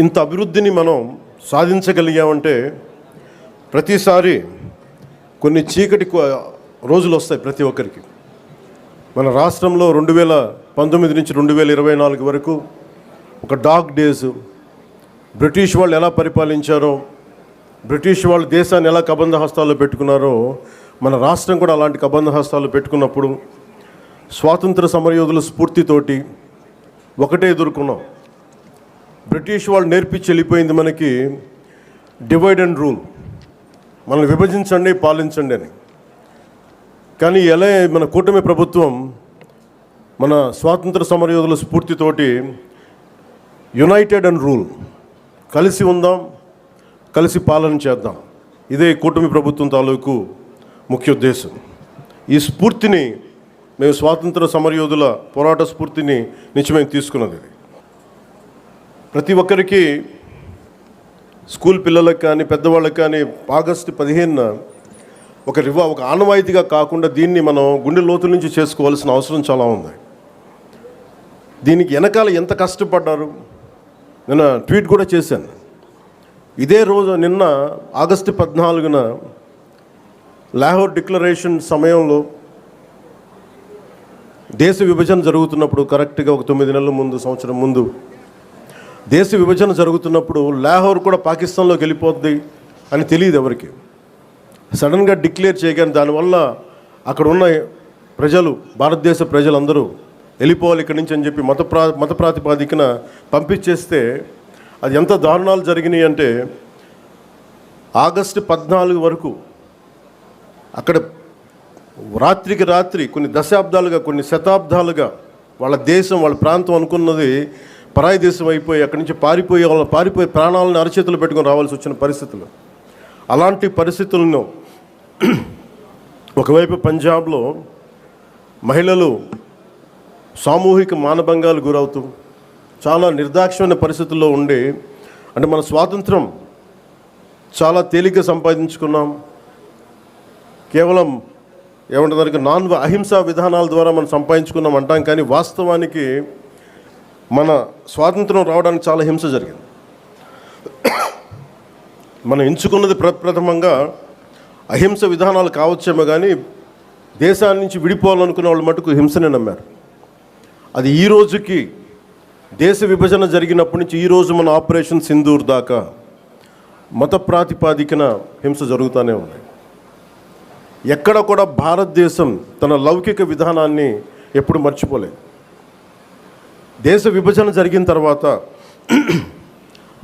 ఇంత అభివృద్ధిని మనం సాధించగలిగామంటే ప్రతిసారి కొన్ని చీకటి రోజులు వస్తాయి ప్రతి ఒక్కరికి. మన రాష్ట్రంలో రెండు వేల పంతొమ్మిది నుంచి రెండు వేల ఇరవై నాలుగు వరకు ఒక డార్క్ డేస్ బ్రిటిష్ వాళ్ళు ఎలా పరిపాలించారో బ్రిటిష్ వాళ్ళు దేశాన్ని ఎలా కబంధ హస్తాల్లో పెట్టుకున్నారో మన రాష్ట్రం కూడా అలాంటి కబంధ హస్తాలు పెట్టుకున్నప్పుడు స్వాతంత్ర సమరయోధుల స్ఫూర్తితోటి ఒకటే ఎదుర్కొన్నాం. బ్రిటిష్ వాళ్ళు నేర్పించి వెళ్ళిపోయింది మనకి డివైడ్ అండ్ రూల్ మనల్ని విభజించండి పాలించండి అని. కానీ ఎలా మన కూటమి ప్రభుత్వం మన స్వాతంత్ర సమరయోధుల స్ఫూర్తితోటి యునైటెడ్ అండ్ రూల్ కలిసి ఉందాం కలిసి పాలన చేద్దాం. ఇదే కూటమి ప్రభుత్వం తాలూకు ముఖ్య ఉద్దేశం. ఈ స్ఫూర్తిని మేము స్వాతంత్ర సమరయోధుల పోరాట స్ఫూర్తిని నుంచి మేము తీసుకున్నది ప్రతి ఒక్కరికి స్కూల్ పిల్లలకు కానీ పెద్దవాళ్ళకి కానీ ఆగస్టు పదిహేనున ఒక రివా ఒక ఆనవాయితీగా కాకుండా దీన్ని మనం గుండె లోతుల నుంచి చేసుకోవాల్సిన అవసరం చాలా ఉంది. దీనికి వెనకాల ఎంత కష్టపడ్డారు? నేను ట్వీట్ కూడా చేశాను. ఇదే రోజు నిన్న ఆగస్టు పద్నాలుగున లాహోర్ డిక్లరేషన్ సమయంలో దేశ విభజన జరుగుతున్నప్పుడు కరెక్ట్గా ఒక తొమ్మిది నెలల ముందు సంవత్సరం ముందు దేశ విభజన జరుగుతున్నప్పుడు లాహోర్ కూడా పాకిస్తాన్లోకి వెళ్ళిపోద్ది అని తెలియదు ఎవరికి. సడన్గా డిక్లేర్ చేయగానే దానివల్ల అక్కడ ఉన్న ప్రజలు భారతదేశ ప్రజలందరూ వెళ్ళిపోవాలి ఇక్కడి నుంచి అని చెప్పి మత ప్రా మత ప్రాతిపాదికన పంపించేస్తే అది ఎంత దారుణాలు జరిగినాయి అంటే ఆగస్టు పద్నాలుగు వరకు అక్కడ రాత్రికి రాత్రి కొన్ని దశాబ్దాలుగా కొన్ని శతాబ్దాలుగా వాళ్ళ దేశం వాళ్ళ ప్రాంతం అనుకున్నది పరాయి దేశం అయిపోయి అక్కడి నుంచి పారిపోయే వాళ్ళ పారిపోయి ప్రాణాలను అరచేతులు పెట్టుకొని రావాల్సి వచ్చిన పరిస్థితులు. అలాంటి పరిస్థితులను ఒకవైపు పంజాబ్లో మహిళలు సామూహిక మానభంగాలు గురవుతూ చాలా నిర్దాక్ష్యమైన పరిస్థితుల్లో ఉండి అంటే మన స్వాతంత్రం చాలా తేలిగ్గా సంపాదించుకున్నాం. కేవలం ఏమంటారు నాన్ అహింసా విధానాల ద్వారా మనం సంపాదించుకున్నాం అంటాం కానీ వాస్తవానికి మన స్వాతంత్రం రావడానికి చాలా హింస జరిగింది. మనం ఎంచుకున్నది ప్రప్రథమంగా అహింస విధానాలు కావచ్చేమో కానీ దేశాన్ని నుంచి విడిపోవాలనుకునే వాళ్ళు మటుకు హింసనే నమ్మారు. అది ఈ రోజుకి దేశ విభజన జరిగినప్పటి నుంచి ఈ రోజు మన ఆపరేషన్ సింధూర్ దాకా మత ప్రాతిపాదికన హింస జరుగుతూనే ఉంది. ఎక్కడ కూడా భారతదేశం తన లౌకిక విధానాన్ని ఎప్పుడు మర్చిపోలేదు. దేశ విభజన జరిగిన తర్వాత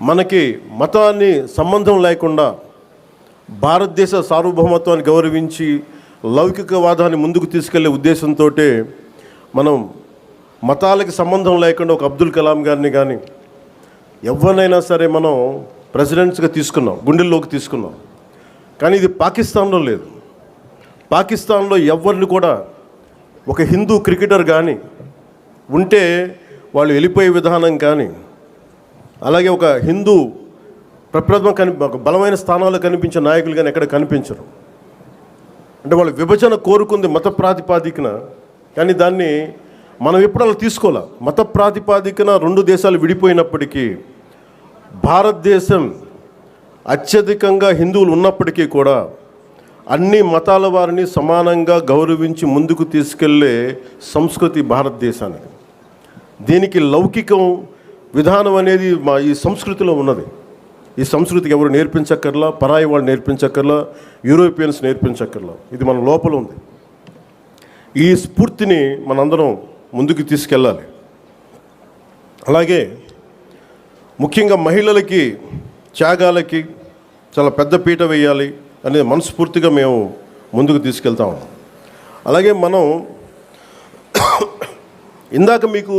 మనకి మతాన్ని సంబంధం లేకుండా భారతదేశ సార్వభౌమత్వాన్ని గౌరవించి లౌకికవాదాన్ని ముందుకు తీసుకెళ్ళే ఉద్దేశంతో మనం మతాలకి సంబంధం లేకుండా ఒక అబ్దుల్ కలాం గారిని కానీ ఎవరినైనా సరే మనం ప్రెసిడెంట్స్గా తీసుకున్నాం గుండెల్లోకి తీసుకున్నాం. కానీ ఇది పాకిస్తాన్లో లేదు. పాకిస్తాన్లో ఎవరిని కూడా ఒక హిందూ క్రికెటర్ కానీ ఉంటే వాళ్ళు వెళ్ళిపోయే విధానం కానీ అలాగే ఒక హిందూ ప్రప్రథమ కని ఒక బలమైన స్థానాల్లో కనిపించే నాయకులు కానీ ఎక్కడ కనిపించరు. అంటే వాళ్ళు విభజన కోరుకుంది మత ప్రాతిపాదికన కానీ దాన్ని మనం ఎప్పుడు అలా తీసుకోవాలి? మత ప్రాతిపాదికన రెండు దేశాలు విడిపోయినప్పటికీ భారతదేశం అత్యధికంగా హిందువులు ఉన్నప్పటికీ కూడా అన్ని మతాల వారిని సమానంగా గౌరవించి ముందుకు తీసుకెళ్ళే సంస్కృతి భారతదేశానికి దీనికి లౌకికం విధానం అనేది మా ఈ సంస్కృతిలో ఉన్నది. ఈ సంస్కృతికి ఎవరు నేర్పించక్కర్లా పరాయి వాళ్ళు నేర్పించక్కర్లా యూరోపియన్స్ నేర్పించక్కర్లా. ఇది మన లోపల ఉంది. ఈ స్ఫూర్తిని మనందరం ముందుకు తీసుకెళ్ళాలి. అలాగే ముఖ్యంగా మహిళలకి త్యాగాలకి చాలా పెద్ద పీట వేయాలి అనేది మనస్ఫూర్తిగా మేము ముందుకు తీసుకెళ్తాము అలాగే మనం ఇందాక మీకు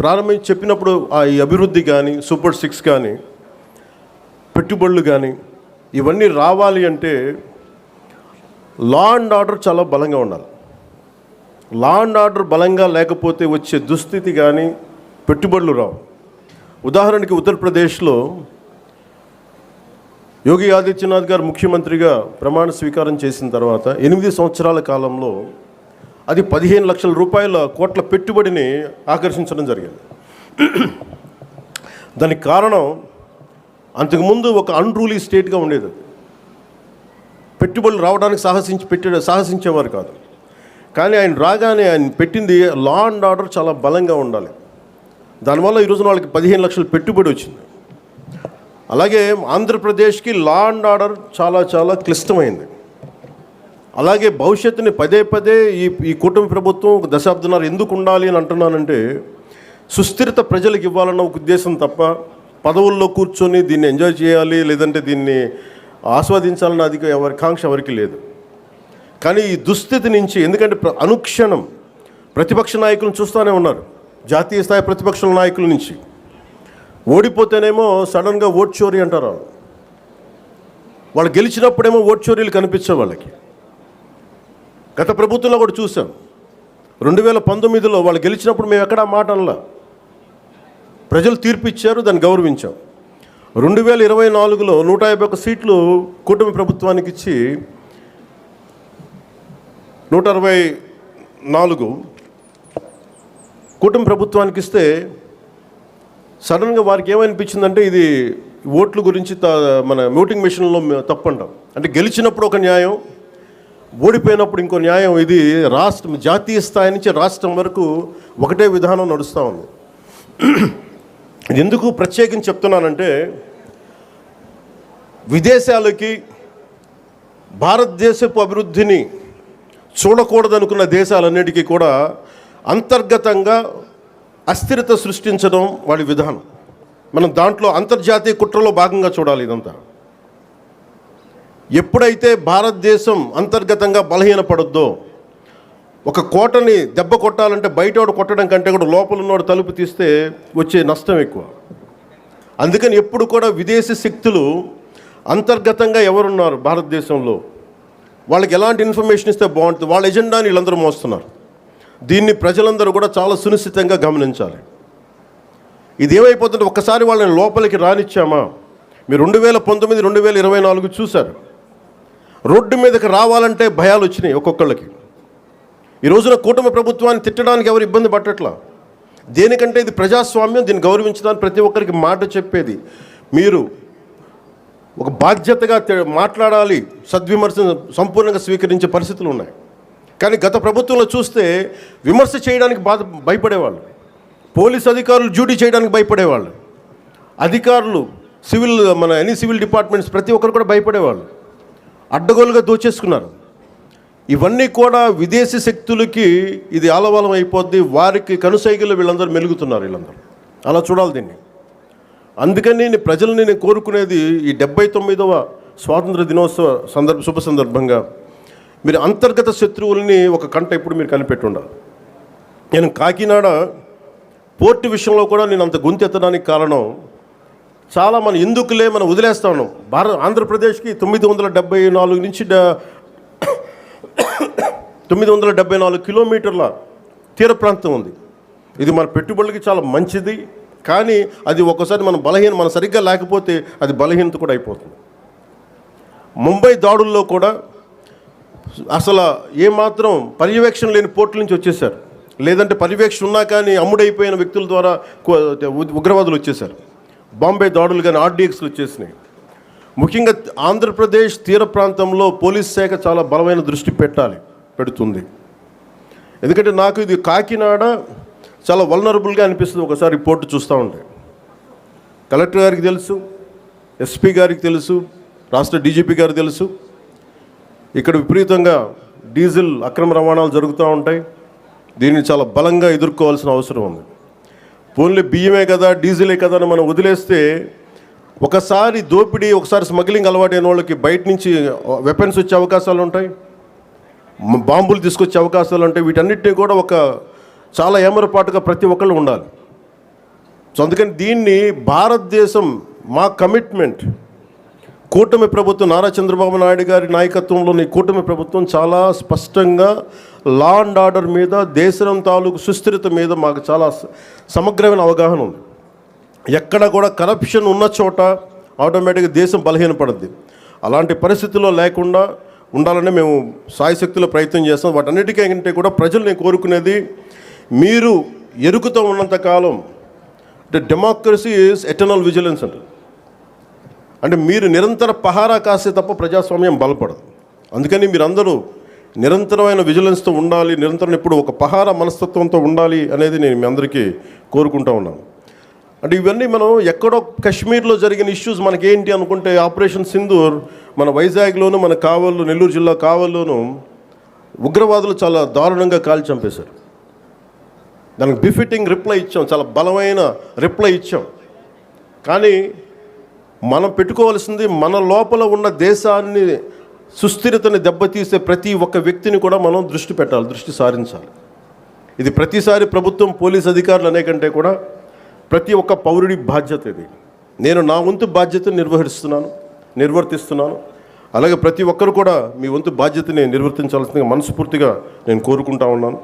ప్రారంభించి చెప్పినప్పుడు ఆ ఈ అభివృద్ధి కానీ సూపర్ సిక్స్ కానీ పెట్టుబడులు కానీ ఇవన్నీ రావాలి అంటే లా అండ్ ఆర్డర్ చాలా బలంగా ఉండాలి. లా అండ్ ఆర్డర్ బలంగా లేకపోతే వచ్చే దుస్థితి కానీ పెట్టుబడులు రావు. ఉదాహరణకి ఉత్తరప్రదేశ్లో యోగి ఆదిత్యనాథ్ గారు ముఖ్యమంత్రిగా ప్రమాణ స్వీకారం చేసిన తర్వాత ఎనిమిది సంవత్సరాల కాలంలో అది పదిహేను లక్షల రూపాయల కోట్ల పెట్టుబడిని ఆకర్షించడం జరిగింది. దానికి కారణం అంతకుముందు ఒక అన్రూలీ స్టేట్గా ఉండేది అది. పెట్టుబడులు రావడానికి సాహసించి పెట్టే సాహసించేవారు కాదు. కానీ ఆయన రాగానే ఆయన పెట్టింది లా అండ్ ఆర్డర్ చాలా బలంగా ఉండాలి. దానివల్ల ఈరోజున వాళ్ళకి పదిహేను లక్షల పెట్టుబడి వచ్చింది. అలాగే ఆంధ్రప్రదేశ్కి లా అండ్ ఆర్డర్ చాలా చాలా క్లిష్టమైంది. అలాగే భవిష్యత్తుని పదే పదే ఈ ఈ కూటమి ప్రభుత్వం ఒక దశాబ్దన్నర ఎందుకు ఉండాలి అని అంటున్నానంటే సుస్థిరత ప్రజలకు ఇవ్వాలన్న ఒక ఉద్దేశం తప్ప పదవుల్లో కూర్చొని దీన్ని ఎంజాయ్ చేయాలి లేదంటే దీన్ని ఆస్వాదించాలన్న అది ఎవరి కాంక్ష ఎవరికి లేదు. కానీ ఈ దుస్థితి నుంచి ఎందుకంటే అనుక్షణం ప్రతిపక్ష నాయకులను చూస్తూనే ఉన్నారు. జాతీయ స్థాయి ప్రతిపక్ష నాయకుల నుంచి. ఓడిపోతేనేమో సడన్గా ఓట్ చోరీ అంటారు వాళ్ళు. వాళ్ళు గెలిచినప్పుడేమో ఓట్ చోరీలు కనిపించే వాళ్ళకి. గత ప్రభుత్వంలో కూడా చూసాం. రెండు వేల పంతొమ్మిదిలో వాళ్ళు గెలిచినప్పుడు మేము ఎక్కడా మాటల్లో. ప్రజలు తీర్పు ఇచ్చారు దాన్ని గౌరవించాం. రెండు వేల ఇరవై నాలుగులో నూట యాభై ఒక్క సీట్లు కూటమి ప్రభుత్వానికి ఇచ్చి నూట అరవై నాలుగు కూటమి ప్రభుత్వానికి ఇస్తే సడన్గా వారికి ఏమనిపించిందంటే ఇది ఓట్ల గురించి త- మన ఓటింగ్ మిషన్లో తప్పు అంటే గెలిచినప్పుడు ఒక న్యాయం ఓడిపోయినప్పుడు ఇంకో న్యాయం ఇది. రాష్ట్రం జాతీయ స్థాయి నుంచి రాష్ట్రం వరకు ఒకటే విధానం నడుస్తూ ఉంది. ఇది ఎందుకు ప్రత్యేకించి చెప్తున్నానంటే విదేశాలకి భారతదేశపు అభివృద్ధిని చూడకూడదనుకున్న దేశాలన్నిటికీ కూడా అంతర్గతంగా అస్థిరత సృష్టించడం వాడి విధానం. మనం దాంట్లో అంతర్జాతీయ కుట్రలో భాగంగా చూడాలి ఇదంతా. ఎప్పుడైతే భారతదేశం అంతర్గతంగా బలహీనపడద్దో ఒక కోటని దెబ్బ కొట్టాలంటే బయటోడు కొట్టడం కంటే కూడా లోపల ఉన్నోడు తలుపు తీస్తే వచ్చే నష్టం ఎక్కువ. అందుకని ఎప్పుడు కూడా విదేశీ శక్తులు అంతర్గతంగా ఎవరున్నారు భారతదేశంలో? వాళ్ళకి ఎలాంటి ఇన్ఫర్మేషన్ ఇస్తే బాగుంటుంది? వాళ్ళ ఎజెండాని వీళ్ళందరూ మోస్తున్నారు. దీన్ని ప్రజలందరూ కూడా చాలా సునిశ్చితంగా గమనించాలి. ఇది ఏమైపోతుంటే ఒక్కసారి వాళ్ళని లోపలికి రానిచ్చామా? మీరు రెండు వేల పంతొమ్మిది రెండు వేల ఇరవై నాలుగు చూశారు. రోడ్డు మీదకి రావాలంటే భయాలు వచ్చినాయి ఒక్కొక్కళ్ళకి. ఈ రోజున కూటమి ప్రభుత్వాన్ని తిట్టడానికి ఎవరు ఇబ్బంది పట్టట్లా దేనికంటే ఇది ప్రజాస్వామ్యం దీన్ని గౌరవించడానికి ప్రతి ఒక్కరికి మాట చెప్పేది. మీరు ఒక బాధ్యతగా మాట్లాడాలి సద్విమర్శను సంపూర్ణంగా స్వీకరించే పరిస్థితులు ఉన్నాయి. కానీ గత ప్రభుత్వంలో చూస్తే విమర్శ చేయడానికి బాధ భయపడేవాళ్ళు. పోలీస్ అధికారులు డ్యూటీ చేయడానికి భయపడేవాళ్ళు. అధికారులు సివిల్ మన ఎనీ సివిల్ డిపార్ట్మెంట్స్ ప్రతి ఒక్కరు కూడా భయపడేవాళ్ళు. అడ్డగోలుగా దోచేసుకున్నారు. ఇవన్నీ కూడా విదేశీ శక్తులకి ఇది ఆలవాలం అయిపోద్ది. వారికి కనుసైగలు వీళ్ళందరూ మెలుగుతున్నారు వీళ్ళందరూ. అలా చూడాలి దీన్ని. అందుకని నేను ప్రజల్ని నేను కోరుకునేది ఈ డెబ్బై తొమ్మిదవ స్వాతంత్ర దినోత్సవ సందర్భ శుభ సందర్భంగా మీరు అంతర్గత శత్రువుల్ని ఒక కంట ఇప్పుడు మీరు కనిపెట్టుండాలి నేను కాకినాడ పోర్టు విషయంలో కూడా నేను అంత గొంతెత్తడానికి కారణం చాలా మనం ఎందుకులే మనం వదిలేస్తా ఉన్నాం. భారత ఆంధ్రప్రదేశ్కి తొమ్మిది వందల డెబ్బై నాలుగు నుంచి తొమ్మిది వందల డెబ్బై నాలుగు కిలోమీటర్ల తీర ప్రాంతం ఉంది. ఇది మన పెట్టుబడులకి చాలా మంచిది కానీ అది ఒకసారి మనం బలహీన మనం సరిగ్గా లేకపోతే అది బలహీనత కూడా అయిపోతుంది. ముంబై దాడుల్లో కూడా అసలు ఏమాత్రం పర్యవేక్షణ లేని పోర్టుల నుంచి వచ్చేసారు లేదంటే పర్యవేక్షణ ఉన్నా కానీ అమ్ముడైపోయిన వ్యక్తుల ద్వారా ఉ- ఉగ్రవాదులు వచ్చేసారు బాంబే దాడులు కానీ ఆర్డీఎక్స్లు వచ్చేసినాయి. ముఖ్యంగా ఆంధ్రప్రదేశ్ తీర ప్రాంతంలో పోలీస్ శాఖ చాలా బలమైన దృష్టి పెట్టాలి పెడుతుంది. ఎందుకంటే నాకు ఇది కాకినాడ చాలా వల్నరబుల్గా అనిపిస్తుంది. ఒకసారి రిపోర్ట్ చూస్తూ ఉంటే. కలెక్టర్ గారికి తెలుసు ఎస్పీ గారికి తెలుసు రాష్ట్ర డీజీపీ గారికి తెలుసు. ఇక్కడ విపరీతంగా డీజిల్ అక్రమ రవాణాలు జరుగుతూ ఉంటాయి. దీన్ని చాలా బలంగా ఎదుర్కోవాల్సిన అవసరం ఉంది. ఓన్లీ బియ్యమే కదా డీజిలే కదా అని మనం వదిలేస్తే ఒకసారి దోపిడీ ఒకసారి స్మగ్లింగ్ అలవాటైన వాళ్ళకి బయట నుంచి వెపన్స్ వచ్చే అవకాశాలు ఉంటాయి. బాంబులు తీసుకొచ్చే అవకాశాలు ఉంటాయి. వీటన్నిటిని కూడా ఒక చాలా ఏమరపాటుగా ప్రతి ఒక్కళ్ళు ఉండాలి. సో అందుకని దీన్ని భారతదేశం మా కమిట్మెంట్ కూటమి ప్రభుత్వం నారా చంద్రబాబు నాయుడు గారి నాయకత్వంలోని కూటమి ప్రభుత్వం చాలా స్పష్టంగా లా అండ్ ఆర్డర్ మీద దేశం తాలూకు సుస్థిరత మీద మాకు చాలా సమగ్రమైన అవగాహన ఉంది. ఎక్కడ కూడా కరప్షన్ ఉన్న చోట ఆటోమేటిక్గా దేశం బలహీనపడుద్ది అలాంటి పరిస్థితుల్లో లేకుండా ఉండాలని మేము సాయశక్తిలో ప్రయత్నం చేస్తాం. వాటన్నిటికంటే కూడా ప్రజలు నేను కోరుకునేది మీరు ఎరుకుతో ఉన్నంత కాలం అంటే డెమోక్రసీ ఈజ్ ఎటర్నల్ విజిలెన్స్ అంటారు. అంటే మీరు నిరంతర పహారా కాస్తే తప్ప ప్రజాస్వామ్యం బలపడదు. అందుకని మీరందరూ నిరంతరమైన విజిలెన్స్తో ఉండాలి నిరంతరం ఇప్పుడు ఒక పహార మనస్తత్వంతో ఉండాలి అనేది నేను మీ అందరికీ కోరుకుంటా ఉన్నాను. అంటే ఇవన్నీ మనం ఎక్కడో కశ్మీర్లో జరిగిన ఇష్యూస్ మనకేంటి అనుకుంటే ఆపరేషన్ సింధూర్ మన వైజాగ్లోను మన కావల్లో నెల్లూరు జిల్లా కావల్లోను ఉగ్రవాదులు చాలా దారుణంగా కాల్ చంపేశారు. దానికి బిఫిట్టింగ్ రిప్లై ఇచ్చాం చాలా బలమైన రిప్లై ఇచ్చాం. కానీ మనం పెట్టుకోవాల్సింది మన లోపల ఉన్న దేశాన్ని సుస్థిరతని దెబ్బతీసే ప్రతి ఒక్క వ్యక్తిని కూడా మనం దృష్టి పెట్టాలి దృష్టి సారించాలి. ఇది ప్రతిసారి ప్రభుత్వం పోలీస్ అధికారులు అనే కంటే కూడా ప్రతి ఒక్క పౌరుడి బాధ్యత ఇది. నేను నా వంతు బాధ్యతను నిర్వహిస్తున్నాను నిర్వర్తిస్తున్నాను. అలాగే ప్రతి ఒక్కరు కూడా మీ వంతు బాధ్యతని నిర్వర్తించాల్సిందిగా మనస్ఫూర్తిగా నేను కోరుకుంటా ఉన్నాను.